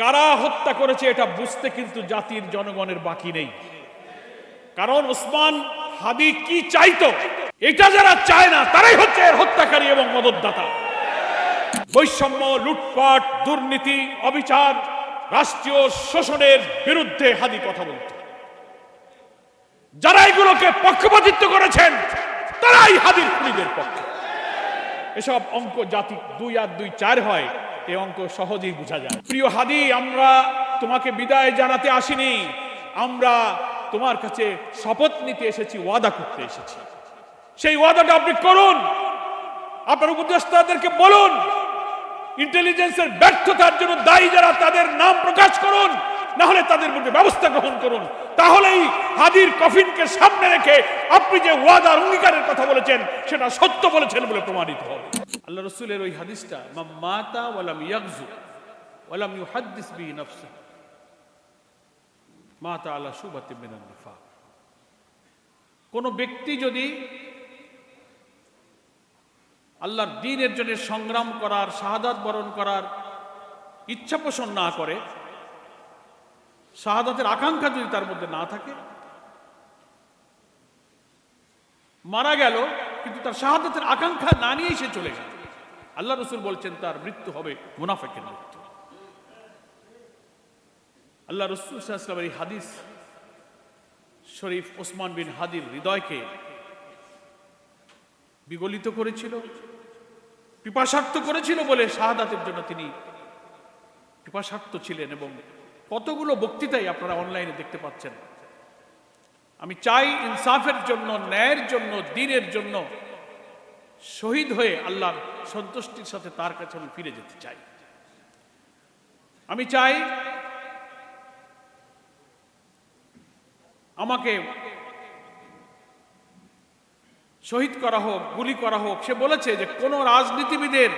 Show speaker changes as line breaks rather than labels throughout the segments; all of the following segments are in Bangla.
কারা হত্যা করেছে এটা বুঝতে কিন্তু জাতির জনগণের বাকি নেই। কারণ ওসমান হাদি কি চাইতো, এটা যারা চায় না, তারাই হচ্ছে এর হত্যাকারী এবং মদতদাতা। বৈষম্য, লুটপাট, দুর্নীতি, অবিচার, রাষ্ট্রীয় শোষণের বিরুদ্ধে হাদি কথা বলত। যারা এগুলোকে পক্ষপাতিত্ব করেছেন, তারাই হাদির খুনিদের পক্ষে। এসব অঙ্ক জাতি দুই আর দুই চার হয়। এই অঙ্ক সহজেই বোঝা যায়। প্রিয় হাদি, আমরা তোমাকে বিদায় জানাতে আসিনি। আমরা তোমার কাছে শপথ নিতে এসেছি, ওয়াদা করতে এসেছি। সেই ওয়াদাটা আপনি করুন। আপনার উপদেষ্টাদেরকে বলুন। ইন্টেলিজেন্সের ব্যর্থতার জন্য দায়ী যারা, তাদের নাম প্রকাশ করুন। না হলে তাদের মধ্যে ব্যবস্থা গ্রহণ করুন। তাহলেই হাদির কফিনকে সামনে রেখে আপনি যে ওয়াদার অঙ্গীকারের কথা বলেছেন, সেটা সত্য বলেছেন বলে প্রমাণিত হবে। আল্লাহ রসুলের ওই হাদিসটা মাতা ওয়ালাম ইয়াকজু ওয়ালাম ইউহাদ্দিস বিহি নাফসা মাতা আলা সুবাতি মিনান নিফাক। কোন ব্যক্তি যদি আল্লাহর দিনের জন্য সংগ্রাম করার, শাহাদাত বরণ করার ইচ্ছা পোষণ না করে শাহাদাতের আকাঙ্ক্ষা যদি তার মধ্যে না থাকে, মারা গেল, কিন্তু তার শাহাদাতের আকাঙ্ক্ষা না নিয়েই সে চলে গেল। আল্লাহ রসুল বলছেন, তার মৃত্যু হবে মুনাফেকের মৃত্যু। আল্লাহ রসুল সাল্লামের এই হাদিস শরীফ ওসমান বিন হাদির হৃদয়কে বিগলিত করেছিল, পিপাসার্থ করেছিল বলে শাহাদাতের জন্য তিনি পিপাসার্থ ছিলেন এবং কতগুলো বক্তৃতাই আপনারা অনলাইনে দেখতে পাচ্ছেন। আমি চাই ইনসাফের জন্য, ন্যায়ের জন্য, দিনের জন্য শহীদ হয়ে আল্লাহর সন্তুষ্টির সাথে তার কাছে আমি ফিরে যেতে চাই। আমি চাই আমাকে শহীদ করা হোক, গুলি করা হোক, সে বলেছে যে কোন রাজনীতিবিদের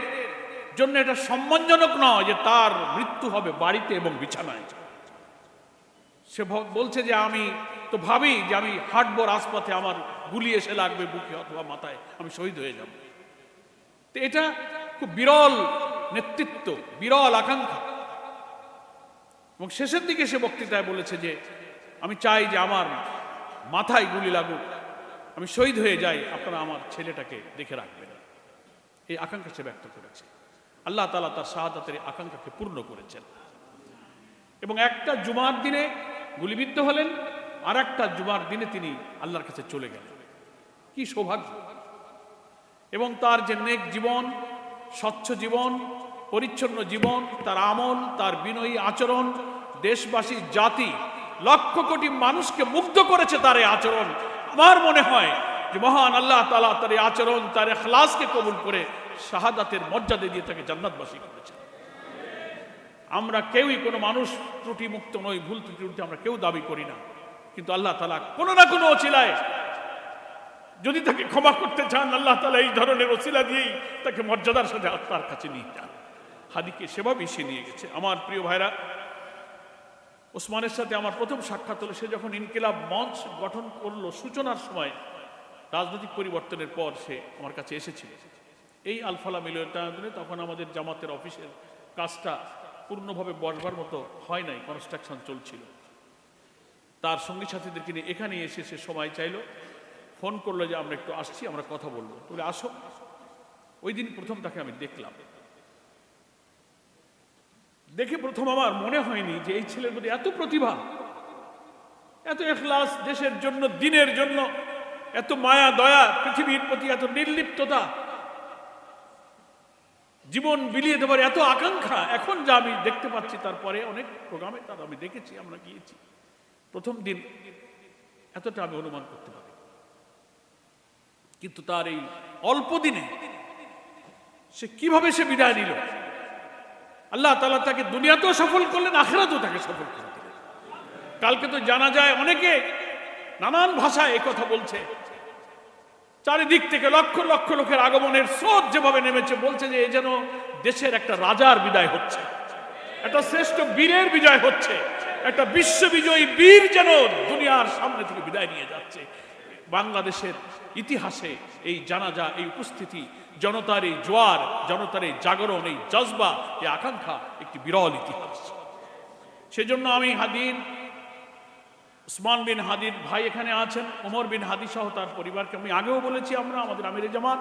জন্য এটা সম্মানজনক নয় যে তার মৃত্যু হবে বাড়িতে এবং বিছানায়। সে বলছে যে আমি তো ভাবি যে আমি হাঁটবো রাজপথে, আমার গুলি এসে লাগবে বুকে অথবা মাথায়, আমি শহীদ হয়ে যাব। তো এটা খুব বিরল নেতৃত্ব, বিরল আকাঙ্ক্ষা। এবং শেষের দিকে সে বক্তৃতায় বলেছে যে, আমি চাই যে আমার মাথায় গুলি লাগুক, আমি শহীদ হয়ে যাই, আপনারা আমার ছেলেটাকে দেখে রাখবেন। এই আকাঙ্ক্ষা সে ব্যক্ত করেছে। আল্লাহ তালা তার শাহাদাতের আকাঙ্ক্ষাকে পূর্ণ করেছেন। এবং একটা জুমার দিনে গুলিবিদ্ধ হলেন আর একটা জুমার দিনে তিনি আল্লাহর কাছে চলে গেলেন। কি সৌভাগ্য। এবং তার যে নেক জীবন, স্বচ্ছ জীবন, পরিচ্ছন্ন জীবন, তার আমল, তার বিনয়ী আচরণ, দেশবাসী, জাতি, লক্ষ কোটি মানুষকে মুগ্ধ করেছে তার এই আচরণ। আমার মনে হয় যে মহান আল্লাহ তালা তার এই আচরণ, তার খালাসকে কবুল করে শাহাদাতের মর্যাদা দিয়ে তাকে জান্নাতবাসী করেছে আমরা কেউই কোনো মানুষ ত্রুটি মুক্ত নই, ভুল ত্রুটি আমরা কেউ দাবি করি না। কিন্তু আল্লাহ তালা কোনো না কোনো অচিলায় যদি তাকে ক্ষমা করতে চান, আল্লাহ তালা এই ধরনের ওসিলা দিয়েই তাকে মর্যাদার সাথে আত্মার কাছে নিয়ে যান। হাদিকে সেভাবেই সে নিয়ে গেছে। আমার প্রিয় ভাইরা, ওসমানের সাথে আমার প্রথম সাক্ষাৎ হলো, সে যখন ইনকিলাব মঞ্চ গঠন করল সূচনার সময়, রাজনৈতিক পরিবর্তনের পর সে আমার কাছে এসেছিল। এই আলফালা মিলনায়তনে তখন আমাদের জামাতের অফিসের কাজটা পূর্ণভাবে বসবার মতো হয় নাই কনস্ট্রাকশন চলছিল। তার সঙ্গী সাথীদেরকে নিয়ে এখানে এসে সে সময় চাইলো ফোন করল যে আমরা একটু আসছি, আমরা কথা বলব। বলে, আসো। ওই দিন প্রথম তাকে আমি দেখলাম। দেখে প্রথম আমার মনে হয়নি যে এই ছেলের মধ্যে এত প্রতিভা, এত এখলাস দেশের জন্য, দিনের জন্য, এত মায়া, দয়া, পৃথিবীর প্রতি এত নির্লিপ্ততা। জীবন বিলিয়ে দেবার এত আকাঙ্ক্ষা, এখন যা আমি দেখতে পাচ্ছি, তারপরে অনেক প্রোগ্রামে তার আমি দেখেছি, আমরা গিয়েছি। প্রথম দিন এতটা আমি অনুমান করতে পারি। কিন্তু তার এই অল্প দিনে সে কীভাবে সে বিদায় নিল? আল্লাহ তালা তাকে দুনিয়াতেও সফল করলেন, আখেরাতেও তাকে সফল করে দিলেন। কালকে তো জানা যায় অনেকে নানান ভাষায় কথা বলছে। চারিদিক থেকে লক্ষ লক্ষ লোকের আগমনের স্রোত যেভাবে নেমেছে, বলছে যে এ যেন দেশের একটা রাজার বিদায় হচ্ছে। একটা শ্রেষ্ঠ বীরের বিজয় হচ্ছে। একটা বিশ্ববিজয়ী বীর যেন দুনিয়ার সামনে থেকে বিদায় নিয়ে যাচ্ছে। বাংলাদেশের ইতিহাসে এই জানাজা, এই উপস্থিতি, জনতার এই জোয়ার, জনতার এই জাগরণ, এই জজবা, এই আকাঙ্ক্ষা একটি বিরল ইতিহাস। সেজন্য আমি হাদির উসমান বিন হাদির ভাই এখানে আছেন, ওমর বিন হাদি সহ তার পরিবারকে আমি আগেও বলেছি আমরা, আমাদের আমির জামাত।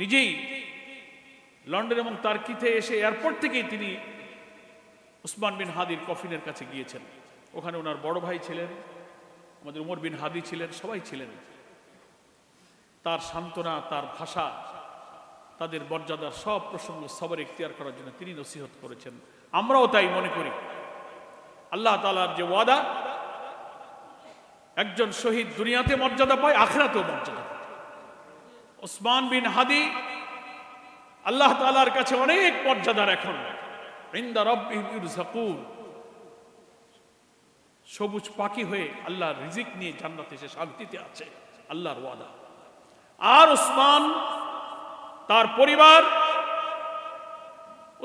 নিজেই লন্ডন এবং তার্কিতে এসে এয়ারপোর্ট থেকেই তিনি উসমান বিন হাদির কফিনের কাছে গিয়েছেন। ওখানে ওনার বড় ভাই ছিলেন, আমাদের উমর বিন হাদি ছিলেন, সবাই ছিলেন। তার সান্ত্বনা, তার ভাষা, তাদের মর্যাদার সব প্রসঙ্গ সবার ইখতিয়ার করার জন্য তিনি নসিহত করেছেন। আমরাও তাই মনে করি। আল্লাহ তালার যে ওয়াদা একজন শহীদ দুনিয়াতে মর্যাদা পায়, আখরাতেও মর্যাদা পায়। ওসমান বিন হাদি, আল্লাহ তালার কাছে অনেক মর্যাদার এখন। সবুজ পাখি হয়ে আল্লাহর রিজিক নিয়ে জান্নাতে সে শান্তিতে আছে, আল্লাহর ওয়াদা। আর উসমান তার পরিবার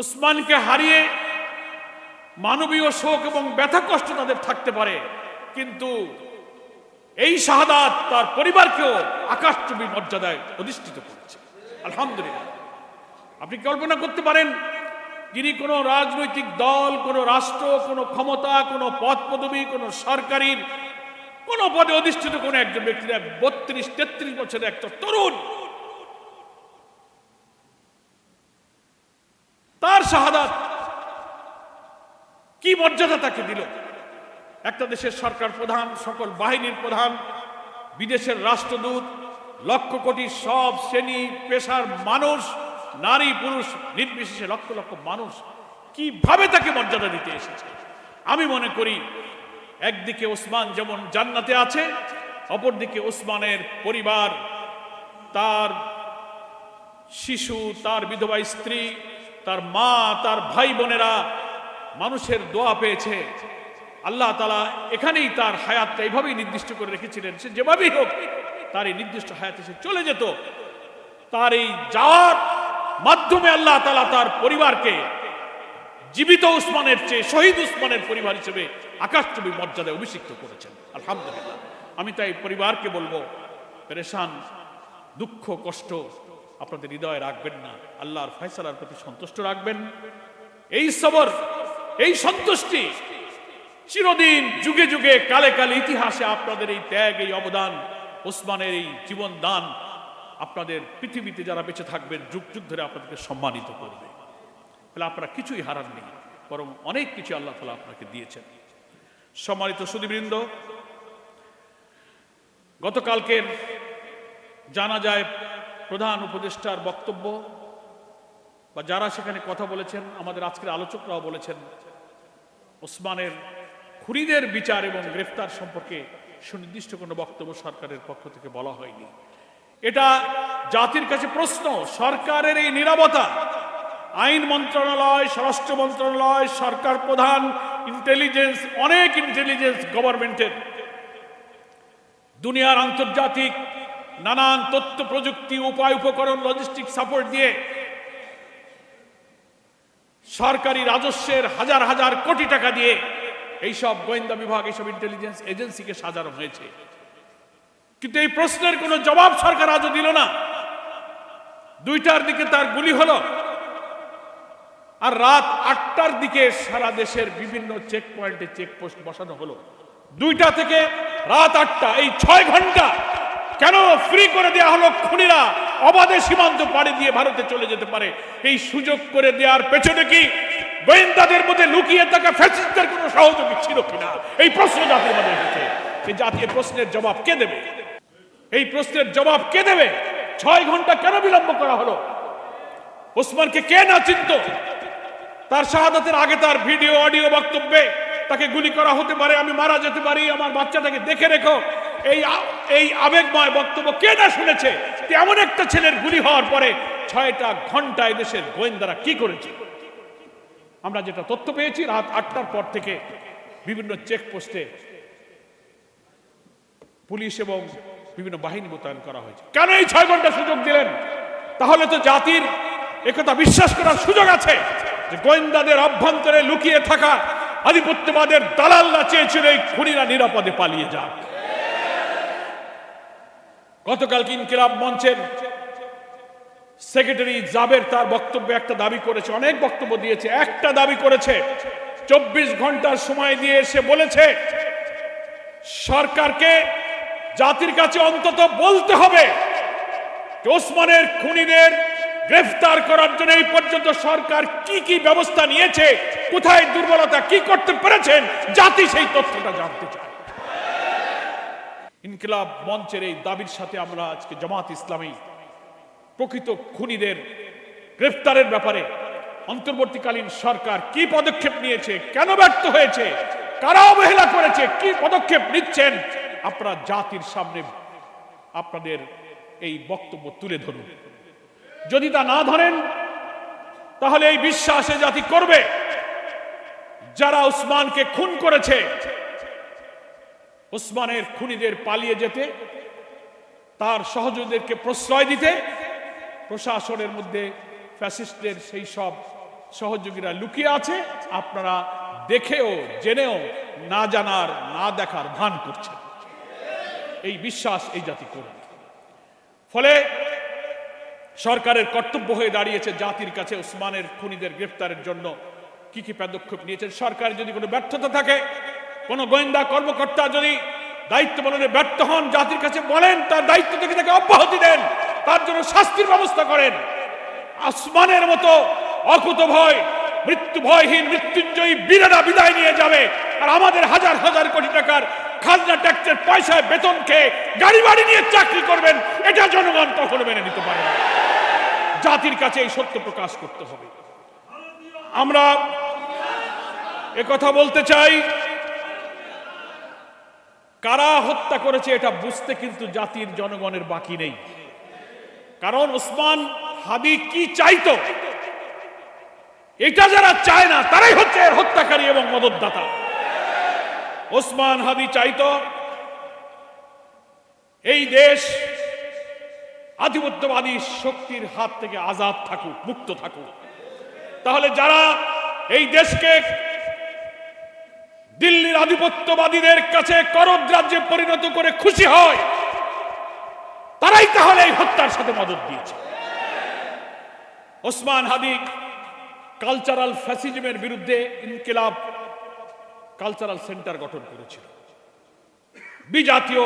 উসমানকে হারিয়ে মানবীয় শোক এবং ব্যথা কষ্ট তাদের থাকতে পারে, কিন্তু এই শাহাদাত তার পরিবারকেও আকাশচুবী মর্যাদায় অধিষ্ঠিত করেছে। আলহামদুলিল্লাহ। আপনি কল্পনা করতে পারেন, যিনি কোনো রাজনৈতিক দল, কোনো রাষ্ট্র, কোনো ক্ষমতা, কোনো পদ পদবি কোনো সরকারির কোনো পদে অধিষ্ঠিত কোনো একজন ব্যক্তি বত্রিশ, তেত্রিশ বছরের একটা তরুণ, তার শাহাদাত কি মর্যাদা তাকে দিল? একটা দেশের সরকার প্রধান, সকল বাহিনীর প্রধান, বিদেশের রাষ্ট্রদূত, লক্ষ কোটি সব শ্রেণি, পেশার মানুষ, নারী, পুরুষ, নির্বিশেষে লক্ষ লক্ষ মানুষ কীভাবে তাকে মর্যাদা দিতে এসেছে? আমি মনে করি, একদিকে ওসমান যেমন জান্নাতে আছে, অপরদিকে ওসমানের পরিবার, তার শিশু, তার বিধবা স্ত্রী, তার মা, তার ভাই বোনেরা মানুষের দোয়া পেয়েছে। আল্লাহ তালা এখানেই তার হায়াতটা এইভাবেই নির্দিষ্ট করে রেখেছিলেন। সে যেভাবেই হোক, তার এই নির্দিষ্ট হায়াতে সে চলে যেত। তার এই যাওয়ার মাধ্যমে আল্লাহ তালা তার পরিবারকে জীবিত উসমানের চেয়ে শহীদ উসমানের পরিবার হিসেবে আকাশচুবী মর্যাদায় অভিষিক্ত করেছেন। আলহামদুলিল্লাহ। আমি তাই পরিবারকে বলব, পেরেশান, দুঃখ, কষ্ট আপনাদের হৃদয়ে রাখবেন না। আল্লাহর ফয়সালার প্রতি সন্তুষ্ট রাখবেন। এই সবর, এই সন্তুষ্টি চিরদিন যুগে যুগে কালে কালে ইতিহাসে আপনাদের এই ত্যাগ, এই অবদান, ওসমানের এই জীবন দান আপনাদের পৃথিবীতে যারা বেঁচে থাকবেন, যুগ যুগ ধরে আপনাদেরকে সম্মানিত করবে। তাহলে আপনারা কিছুই হারাননি বরং অনেক কিছু আল্লাহ তালা আপনাকে দিয়েছেন। সম্মানিত সুদীবৃন্দ গতকালকের জানা যায় প্রধান উপদেষ্টার বক্তব্য, বা যারা সেখানে কথা বলেছেন, আমাদের আজকের আলোচকরাও বলেছেন, ওসমানের খুনিদের বিচার এবং গ্রেফতার সম্পর্কে সুনির্দিষ্ট কোনো বক্তব্য সরকারের পক্ষ থেকে বলা হয়নি। এটা জাতির কাছে প্রশ্ন, সরকারের এই নিরাপত্তা আইন মন্ত্রণালয়, স্বরাষ্ট্র মন্ত্রণালয়, সরকার প্রধান ইন্টেলিজেন্স অনেক ইন্টেলিজেন্স গভর্নমেন্টের দুনিয়ার আন্তর্জাতিক নানান তথ্য প্রযুক্তি, উপায় উপকরণ লজিস্টিক সাপোর্ট দিয়ে সরকারি রাজস্বের হাজার হাজার কোটি টাকা দিয়ে এইসব গোয়েন্দা বিভাগ, এইসব ইন্টেলিজেন্স এজেন্সিকে সাজানো হয়েছে। কিন্তু এই প্রশ্নের কোনো জবাব সরকার আজও দিল না। দুইটার দিকে তার গুলি হলো আর রাত আটটার দিকে সারা দেশের বিভিন্ন চেক পয়েন্টে চেকপোস্ট বসানো হলো। দুইটা থেকে রাত আটটা, এই ছয় ঘণ্টা কেন ফ্রি করে দেওয়া হলো খুনিরা? অবাধে সীমান্ত পাড়ি দিয়ে ভারতে চলে যেতে পারে। এই সুযোগ করে দেওয়ার পেছনে কি গোয়েন্দাদের মধ্যে লুকিয়ে থাকা ফ্যাসিস্টদের কোনো সহযোগী ছিল কিনা? এই প্রশ্ন জাতির মধ্যে এসেছে। এই জাতীয় প্রশ্নের জবাব কে দেবে? এই প্রশ্নের জবাব কে দেবে? ছয় ঘণ্টা কেন বিলম্ব করা হলো? ওসমানকে কে না চিনত? তার শাহাদাতের আগে তার ভিডিও, অডিও বক্তব্যে তাকে গুলি করা হতে পারে, আমি মারা যেতে পারি, আমার বাচ্চাটাকে দেখে রেখো। এই এই আবেগময় বক্তব্য কে না শুনেছে? তেমন একটা ছেলের গুলি হওয়ার পরে ছয়টা ঘণ্টা দেশের গোয়েন্দারা কি করেছে? আমরা যেটা তথ্য পেয়েছি রাত আটটার পর থেকে বিভিন্ন চেকপোস্টে পুলিশ এবং বিভিন্ন বাহিনী মোতায়েন করা হয়েছে। কেন এই ছয় ঘণ্টা সুযোগ দিলেন? তাহলে তো জাতির একথা বিশ্বাস করার সুযোগ আছে যে গোয়েন্দাদের অভ্যন্তরে লুকিয়ে থাকা আধিপত্যবাদের দালালরা চেয়েছিল এই খুনিরা নিরাপদে পালিয়ে যাক। গতকাল ইনকিলাব মঞ্চের সেক্রেটারি জাবের তার বক্তব্যে একটা দাবি করেছে, অনেক বক্তব্য দিয়েছে, একটা দাবি করেছে। চব্বিশ ঘণ্টার সময় দিয়ে সে বলেছে, সরকারকে জাতির কাছে অন্তত বলতে হবে ওসমানের খুনিদের গ্রেফতার করার জন্য এই পর্যন্ত সরকার কি কি ব্যবস্থা নিয়েছে, কোথায় দুর্বলতা, কি করতে পেরেছেন, জাতি সেই তথ্যটা জানতে চায়। ইনকিলাব মঞ্চের এই দাবির সাথে আমরা আজকে জামাত ইসলামী প্রকৃত খুনিদের গ্রেফতারের ব্যাপারে অন্তর্বর্তীকালীন সরকার কি পদক্ষেপ নিয়েছে, কেন ব্যর্থ হয়েছে, কারা অবহেলা করেছে, কি পদক্ষেপ নিচ্ছেন, আপনারা জাতির সামনে আপনাদের এই বক্তব্য তুলে ধরুন। যদি তা না ধরেন, তাহলে এই বিশ্বাসে জাতি করবে। যারা উসমানকে খুন করেছে, উসমানের খুনিদের পালিয়ে যেতে, তার সহযোগীদেরকে প্রশ্রয় দিতে প্রশাসনের মধ্যে ফ্যাসিস্টদের সেই সব সহযোগীরা লুকিয়ে আছে। আপনারা দেখেও, জেনেও না জানার, না দেখার ভান করছেন। এই বিশ্বাস এই জাতি করবে ফলে সরকারের কর্তব্য হয়ে দাঁড়িয়েছে জাতির কাছে ওসমানের খুনিদের গ্রেফতারের জন্য। কি কি পদক্ষেপ নিয়েছেন? সরকার যদি কোনো ব্যর্থতা থাকে, কোনো গোয়েন্দা কর্মকর্তা যদি দায়িত্ব পালনে ব্যর্থ হন, জাতির কাছে বলেন, তার দায়িত্ব থেকে তাকে অব্যাহতি দেন। তার জন্য শাস্তির ব্যবস্থা করেন। আসমানের মতো অকুত ভয়, মৃত্যু ভয়হীন, মৃত্যুঞ্জয়ী বীরেরা বিদায় নিয়ে যাবে। আর আমাদের হাজার হাজার কোটি টাকার খাজনা, ট্যাক্সের পয়সায় বেতন খেয়ে গাড়ি বাড়ি নিয়ে চাকরি করবেন, এটা জনগণ কখনো মেনে নিতে পারে জাতির কাছে এই সত্য প্রকাশ করতে হবে। আমরা কথা বলতে চাই, কারা হত্যা করেছে এটা বুঝতে কিন্তু জাতির জনগণের বাকি নেই। কারণ ওসমান হাদি কি চাইতো? এটা যারা চায় না, তারাই হচ্ছে এর হত্যাকারী এবং মদতদাতা। ওসমান হাদি চাইতো এই দেশ আধিপত্যবাদী শক্তির হাত থেকে আজাদ থাকুক, মুক্ত থাকুক। তাহলে যারা এই দেশকে দিল্লির আধিপত্যবাদীদের কাছে করদ্রাজ্যে পরিণত করে খুশি হয় তারাই তাহলে এই হত্যার সাথে মদত দিয়েছে। ওসমান হাদি কালচারাল ফ্যাসিজমের বিরুদ্ধে ইনকিলাব কালচারাল সেন্টার গঠন করেছিল। বিজাতীয়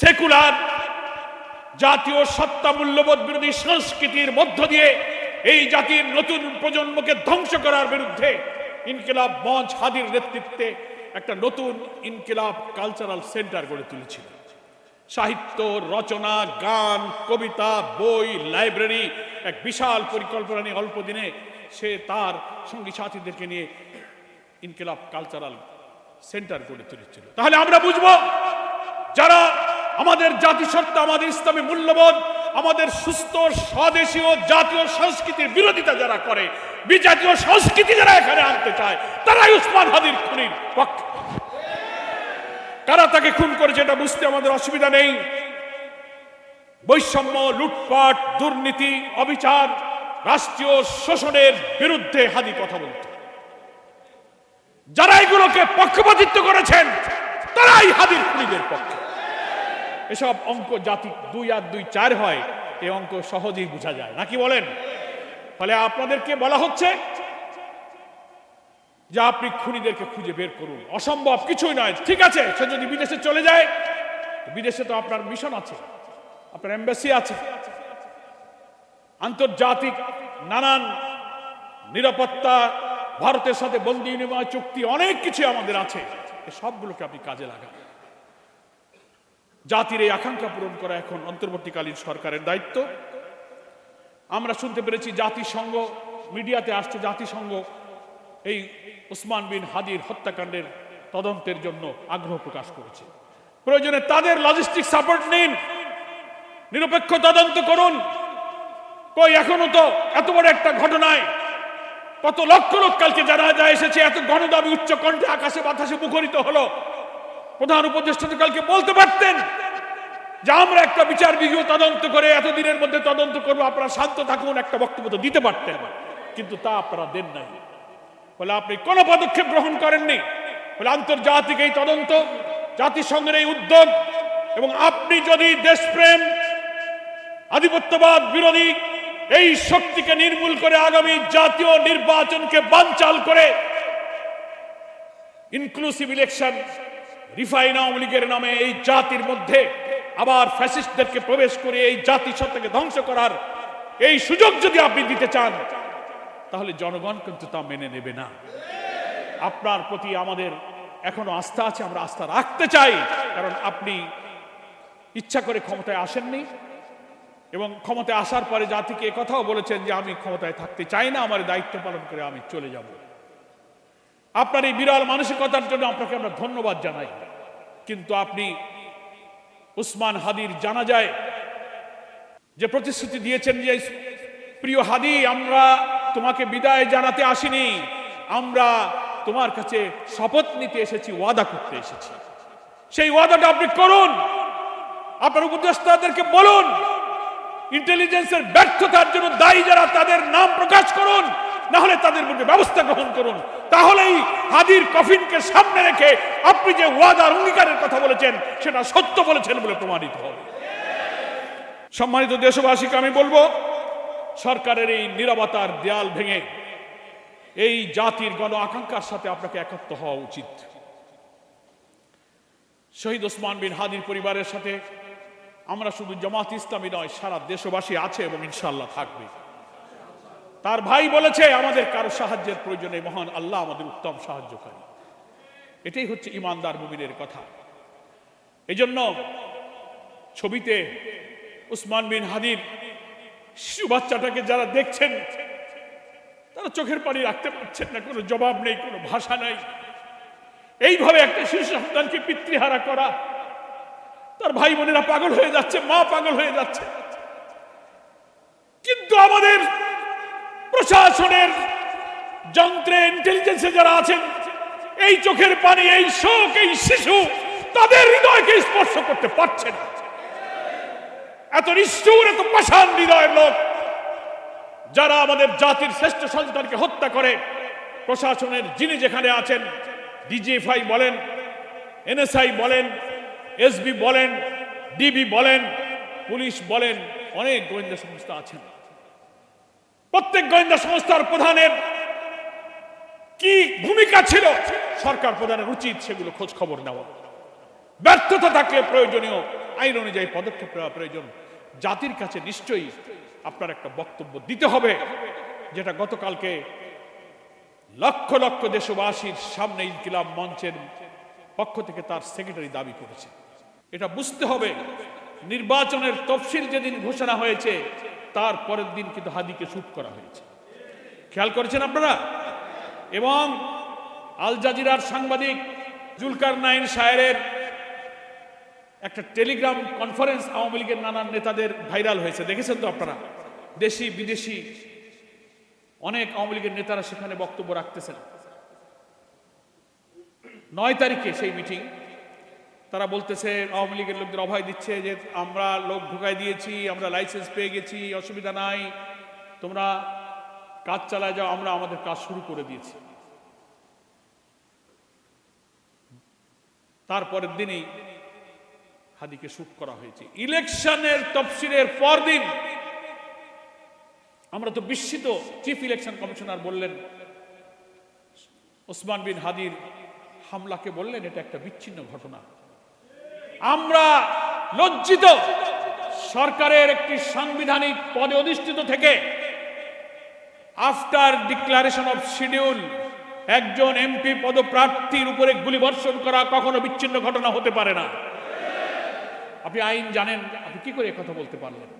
সেকুলার জাতীয় সত্তা মূল্যবোধ বিরোধী সংস্কৃতির মধ্য দিয়ে এই জাতির নতুন প্রজন্মকে ধ্বংস করার বিরুদ্ধে ইনকিলাব মঞ্চ হাদির নেতৃত্বে একটা নতুন ইনকিলাব কালচারাল সেন্টার গড়ে তুলেছিল। সাহিত্য, রচনা, গান, কবিতা, বই, লাইব্রেরি এক বিশাল পরিকল্পনা নিয়ে অল্প দিনে সে তার সঙ্গী সাথীদেরকে নিয়ে ইনকিলাব কালচারাল সেন্টার গড়ে তুলেছিল। তাহলে আমরা বুঝব, যারা আমাদের জাতিসত্তা আমাদের ইসলামী মূল্যবোধ, আমাদের সুস্থ, স্বদেশীয়, জাতীয় সংস্কৃতির বিরোধিতা যারা করে, বিজাতীয় সংস্কৃতি যারা এখানে আনতে চায়, তারাই উসমান হাদির খুনির পক্ষে। কারা তাকে খুন করেছে এটা বুঝতে আমাদের অসুবিধা নেই। বৈষম্য, লুটপাট, দুর্নীতি, অবিচার, রাষ্ট্রীয় শোষণের বিরুদ্ধে হাদি কথা বলত। যারা এগুলোকে পক্ষপাতিত্ব করেছেন, তারাই হাদির খুনিদের পক্ষে। এসব অঙ্ক জাতি দুই আর দুই চার হয় এই অঙ্ক সহজেই বোঝা যায়। নাকি বলেন? ফলে আপনাদেরকে বলা হচ্ছে যে আপনি খুনিদেরকে খুঁজে বের করুন। অসম্ভব কিছুই নয়। ঠিক আছে, সে যদি বিদেশে চলে যায় বিদেশে তো আপনার মিশন আছে, আপনার এম্বাসি আছে। আন্তর্জাতিক নানান নিরাপত্তা, ভারতের সাথে বন্দি বিনিময় চুক্তি, অনেক কিছু আমাদের আছে। সবগুলোকে আপনি কাজে লাগান। জাতির এই আকাঙ্ক্ষা পূরণ করা এখন অন্তর্বর্তীকালীন সরকারের দায়িত্ব। আমরা শুনতে পেরেছি জাতিসংঘ, মিডিয়াতে আসছে জাতিসংঘ, এই উসমান বিন হাদির হত্যাকাণ্ডের তদন্তের জন্য আগ্রহ প্রকাশ করেছে। প্রয়োজনে তাদের লজিস্টিক সাপোর্ট নিন। নিরপেক্ষ তদন্ত করুন। কই, এখনও তো এত বড় একটা ঘটনায় কত লক্ষ লোক কালকে জানা যায় এসেছে, এত গণদাবি উচ্চ কণ্ঠে আকাশে বাতাসে মুখরিত হলো। প্রধান উপদেষ্টা তো কালকে বলতে পারতেন যে আমরা একটা বিচার বিঘ্ন তদন্ত করে এতদিনের মধ্যে তদন্ত করব, আপনারা শান্ত থাকুন, একটা বক্তব্য তো দিতে পারতেন। কিন্তু তা আপনারা দেন নাই। বলে, আপনি কোন পদক্ষেপ গ্রহণ করেননি। বলে, আন্তর্জাতিক এই তদন্ত, জাতিসংঘের এই উদ্যোগ এবং আপনি যদি দেশপ্রেম, আধিপত্যবাদ বিরোধী এই শক্তিকে নির্মূল করে আগামী জাতীয় নির্বাচনকে বানচাল করে ইনক্লুসিভ ইলেকশন রিফাইন আওয়ামী লীগের নামে এই জাতির মধ্যে আবার ফ্যাসিস্টদেরকে প্রবেশ করে এই জাতি সত্তাকে ধ্বংস করার এই সুযোগ যদি আপনি দিতে চান তাহলে জনগণ কিন্তু তা মেনে নেবে না। আপনার প্রতি আমাদের এখনও আস্থা আছে, আমরা আস্থা রাখতে চাই, কারণ আপনি ইচ্ছা করে ক্ষমতায় আসেননি এবং ক্ষমতায় আসার পরে জাতিকে কথাও বলেছেন যে আমি ক্ষমতায় থাকতে চাই না, আমার দায়িত্ব পালন করে আমি চলে যাব। আপনার এই বিরল মানসিকতার জন্য আপনাকে আমরা ধন্যবাদ জানাই। কিন্তু আপনি উসমান হাদির জানা যায় যে প্রতিশ্রুতি দিয়েছেন যে, প্রিয় হাদি, আমরা তোমাকে বিদায় জানাতে আসিনি। আমরা তোমার কাছে শপথ নিতে এসেছি, ওয়াদা করতে এসেছি। সেই ওয়াদাটা আপনি করুন। আপনার উপদেষ্টাদেরকে বলুন। ইন্টেলিজেন্সের ব্যর্থতার জন্য দায়ী যারা, তাদের নাম প্রকাশ করুন। না হলে তাদের মধ্যে ব্যবস্থা গ্রহণ করুন। তাহলেই হাদির কফিনকে সামনে রেখে আপনি যে ওয়াদার অঙ্গীকারের কথা বলেছেন, সেটা সত্য বলেছেন বলে প্রমাণিত হবে। সম্মানিত দেশবাসীকে আমি বলব সরকারের এই নিরবতার দেয়াল ভেঙে এই জাতির গণ আকাঙ্ক্ষার সাথে আপনাকে একাত্ম হওয়া উচিত। শহীদ ওসমান বিন হাদির পরিবারের সাথে আমরা শুধু জামাত ইসলামী নয়, সারা দেশবাসী আছে এবং ইনশাল্লাহ থাকবে। তার ভাই বলেছে, আমাদের কারও সাহায্যের প্রয়োজনে মহান আল্লাহ আমাদের উত্তম সাহায্যকারী। এটাই হচ্ছে ইমানদার মুমিনের কথা। এজন্য ছবিতে উসমান বিন হাদির শিশু বাচ্চাটাকে যারা দেখছেন, তারা চোখের পানি রাখতে পারছেন না, কোনো জবাব নেই, কোনো ভাষা নাই। এইভাবে একটা শিশু সন্তানকে পিতৃহারা করা, তার ভাই বোনেরা পাগল হয়ে যাচ্ছে, মা পাগল হয়ে যাচ্ছে। কিন্তু আমাদের প্রশাসনের যন্ত্রে ইন্টেলিজেন্সে যারা আছেন, এই চোখের পানি, এই শোক, এই শিশু, তাদের হৃদয়কে স্পর্শ করতে পারছে না। এত নিষ্ঠুর, এত পাষাণ হৃদয়ের লোক যারা আমাদের জাতির শ্রেষ্ঠ সন্তানকে হত্যা করে, প্রশাসনের যিনি যেখানে আছেন, ডিজিএফআই বলেন, এনএসআই বলেন, এসবি বলেন, ডিবি বলেন, পুলিশ বলেন, অনেক গোয়েন্দা সংস্থা আছেন। প্রত্যেক গোয়েন্দা সংস্থার প্রধানের কি ভূমিকা ছিল? সরকার প্রধানের উচিত সেগুলো খোঁজ খবর নেওয়া। ব্যর্থতা থাকলে প্রয়োজনীয়, আইন অনুযায়ী পদক্ষেপ নেওয়া প্রয়োজন। জাতির কাছে নিশ্চয়ই আপনার একটা বক্তব্য দিতে হবে, যেটা গতকালকে লক্ষ লক্ষ দেশবাসীর সামনে ইনকিলাব মঞ্চের পক্ষ থেকে তার সেক্রেটারি দাবি করেছে। এটা বুঝতে হবে, নির্বাচনের তফসিল যেদিন ঘোষণা হয়েছে, তার পরের দিন কিন্তু হাদিকে শুট করা হয়েছে। খেয়াল করেছেন আপনারা? এবং আল জাজিরার সাংবাদিক জুলকার নাইন সায়ের একটা টেলিগ্রাম কনফারেন্স আওয়ামী লীগের নানান নেতাদের ভাইরাল হয়েছে। দেখেছেন তো আপনারা? দেশি, বিদেশি অনেক আওয়ামী লীগের নেতারা সেখানে বক্তব্য রাখতেছেন। নয় তারিখে সেই মিটিং, তারা বলতেছে, আওয়ামী লীগের লোকদের অভয় দিচ্ছে যে আমরা লোক ঢুকাই দিয়েছি, আমরা লাইসেন্স পেয়ে গেছি, অসুবিধা নাই, তোমরা কাজ চালায় যাও, আমরা আমাদের কাজ শুরু করে দিয়েছি। তারপরের দিনই হাদিকে শুট করা হয়েছে। ইলেকশনের তফসিলের পরদিন আমরা তো বিস্মিত চিফ ইলেকশন কমিশনার বললেন, ওসমান বিন হাদির হামলাকে বললেন, এটা একটা বিচ্ছিন্ন ঘটনা। আমরা লজ্জিত, সরকারের একটি সাংবিধানিক পদে অধিষ্ঠিত থেকে আফটার ডিক্লারেশন অফ শিডিউল, একজন এমপি পদপ্রার্থীর উপরে গুলিবর্ষণ করা কখনো বিচ্ছিন্ন ঘটনা হতে পারে না। আপনি আইন জানেন, আপনি কি করে কথা বলতে পারলেন?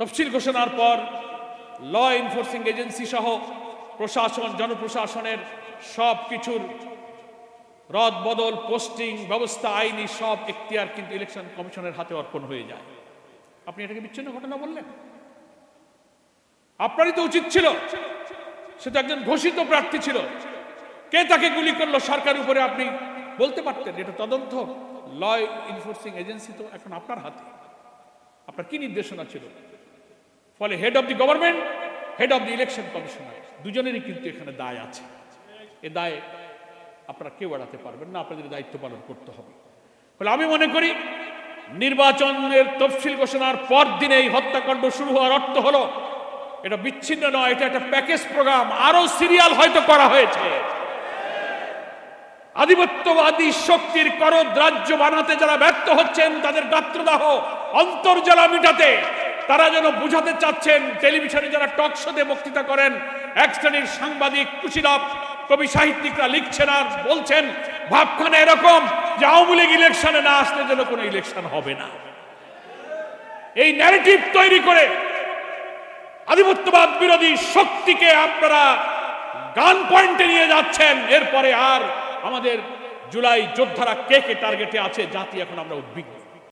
তফসিল ঘোষণার পর ল এনফোর্সিং এজেন্সি সহ প্রশাসন, জনপ্রশাসনের সব কিছুর রদ বদল পোস্টিং ব্যবস্থা, আইনি সব এখতিয়ার কিন্তু ইলেকশন কমিশনের হাতে অর্পণ হয়ে যায়। আপনি এটাকে বিচ্ছিন্ন ঘটনা বললেন? আপনারই তো উচিত ছিল, সে তো একজন ঘোষিত প্রার্থী ছিল। কে তাকে গুলি করল? সরকারের উপরে আপনি বলতে পারতেন, এটা তদন্ত ল এনফোর্সিং এজেন্সি তো এখন আপনার হাতে। আপনার কি নির্দেশনা ছিল? ফলে head of the government head of the election commissioner দুজনেরই কিন্তু এখানে দায় আছে। এ দায় আপনারা কেউ এড়াতে পারবেন না, আপনাদের দায়িত্ব পালন করতে হবে। ফলে আমি মনে করি, নির্বাচনের তফসিল ঘোষণার পর দিনে এই হত্যাকাণ্ড শুরু হওয়ার অর্থ হলো, এটা বিচ্ছিন্ন নয়, এটা একটা প্যাকেজ প্রোগ্রাম আরও সিরিয়াল হয়তো করা হয়েছে। আধিপত্যবাদী শক্তির করদ রাজ্য বানাতে যারা ব্যর্থ হচ্ছেন, তাদের গাত্রদাহ অন্তর্জলা মিটাতে তারা যেন বুঝাতে চাচ্ছেন, টেলিভিশনে যারা টক শোতে বক্তৃতা করেন, এক শ্রেণির সাংবাদিক কুশিলাভ, কবি সাহিত্যিকরা লিখছেন আর বলছেন, ভাবখানে এরকম যে আওয়ামী লীগ ইলেকশনে না আসলে যেন কোনো ইলেকশন হবে না। এই ন্যারেটিভ তৈরি করে আধিপত্যবাদ বিরোধী শক্তিকে আপনারা গান পয়েন্টে নিয়ে যাচ্ছেন, এরপরে আর আমাদের জুলাই যোদ্ধারা কে কে টার্গেটে আছে জাতি এখন আমরা উদ্বিগ্ন।